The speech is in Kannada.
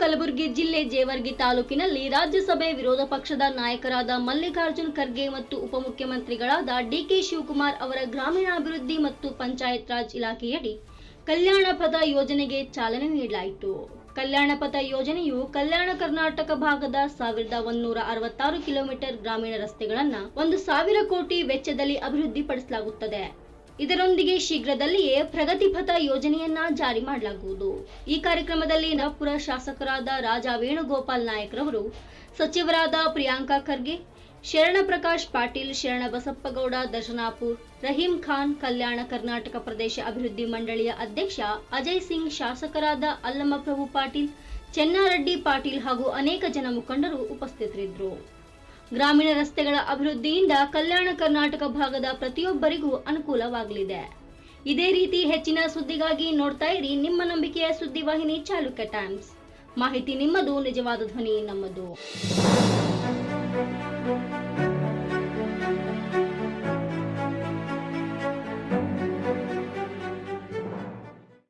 ಕಲಬುರಗಿ ಜಿಲ್ಲೆ ಜೇವರ್ಗಿ ತಾಲೂಕಿನಲ್ಲಿ ರಾಜ್ಯಸಭೆ ವಿರೋಧ ಪಕ್ಷದ ನಾಯಕರಾದ ಮಲ್ಲಿಕಾರ್ಜುನ್ ಖರ್ಗೆ ಮತ್ತು ಉಪಮುಖ್ಯಮಂತ್ರಿಗಳಾದ ಡಿಕೆ ಶಿವಕುಮಾರ್ ಅವರ ಗ್ರಾಮೀಣಾಭಿವೃದ್ಧಿ ಮತ್ತು ಪಂಚಾಯತ್ ರಾಜ್ ಇಲಾಖೆಯಡಿ ಕಲ್ಯಾಣ ಪಥ ಯೋಜನೆಗೆ ಚಾಲನೆ ನೀಡಲಾಯಿತು. ಕಲ್ಯಾಣ ಪಥ ಯೋಜನೆಯು ಕಲ್ಯಾಣ ಕರ್ನಾಟಕ ಭಾಗದ ಸಾವಿರದ ಒಂದೂರ ಅರವತ್ತಾರು ಕಿಲೋಮೀಟರ್ ಗ್ರಾಮೀಣ ರಸ್ತೆಗಳನ್ನ ಒಂದು ಸಾವಿರ ಕೋಟಿ ವೆಚ್ಚದಲ್ಲಿ ಅಭಿವೃದ್ಧಿಪಡಿಸಲಾಗುತ್ತದೆ. ಇದರೊಂದಿಗೆ ಶೀಘ್ರದಲ್ಲಿಯೇ ಪ್ರಗತಿಪಥ ಯೋಜನೆಯನ್ನ ಜಾರಿ ಮಾಡಲಾಗುವುದು. ಈ ಕಾರ್ಯಕ್ರಮದಲ್ಲಿ ನವಪುರ ಶಾಸಕರಾದ ರಾಜಾ ವೇಣುಗೋಪಾಲ್ ನಾಯಕ್ರವರು, ಸಚಿವರಾದ ಪ್ರಿಯಾಂಕಾ ಖರ್ಗೆ, ಶರಣ ಪ್ರಕಾಶ್ ಪಾಟೀಲ್, ಶರಣ ಬಸಪ್ಪಗೌಡ, ದರ್ಶನಾಪುರ್, ರಹೀಂ ಖಾನ್, ಕಲ್ಯಾಣ ಕರ್ನಾಟಕ ಪ್ರದೇಶ ಅಭಿವೃದ್ಧಿ ಮಂಡಳಿಯ ಅಧ್ಯಕ್ಷ ಅಜಯ್ ಸಿಂಗ್, ಶಾಸಕರಾದ ಅಲ್ಲಮಪ್ರಭು ಪಾಟೀಲ್, ಚೆನ್ನಾರೆಡ್ಡಿ ಪಾಟೀಲ್ ಹಾಗೂ ಅನೇಕ ಜನ ಮುಖಂಡರು ಉಪಸ್ಥಿತರಿದ್ದರು. ಗ್ರಾಮೀಣ ರಸ್ತೆಗಳ ಅಭಿವೃದ್ಧಿಯಿಂದ ಕಲ್ಯಾಣ ಕರ್ನಾಟಕ ಭಾಗದ ಪ್ರತಿಯೊಬ್ಬರಿಗೂ ಅನುಕೂಲವಾಗಲಿದೆ. ಇದೇ ರೀತಿ ಹೆಚ್ಚಿನ ಸುದ್ದಿಗಾಗಿ ನೋಡ್ತಾ ಇರಿ ನಿಮ್ಮ ನಂಬಿಕೆಯ ಸುದ್ದಿವಾಹಿನಿ ಚಾಲುಕ್ಯ ಟೈಮ್ಸ್. ಮಾಹಿತಿ ನಿಮ್ಮದು, ನಿಜವಾದ ಧ್ವನಿ ನಮ್ಮದು.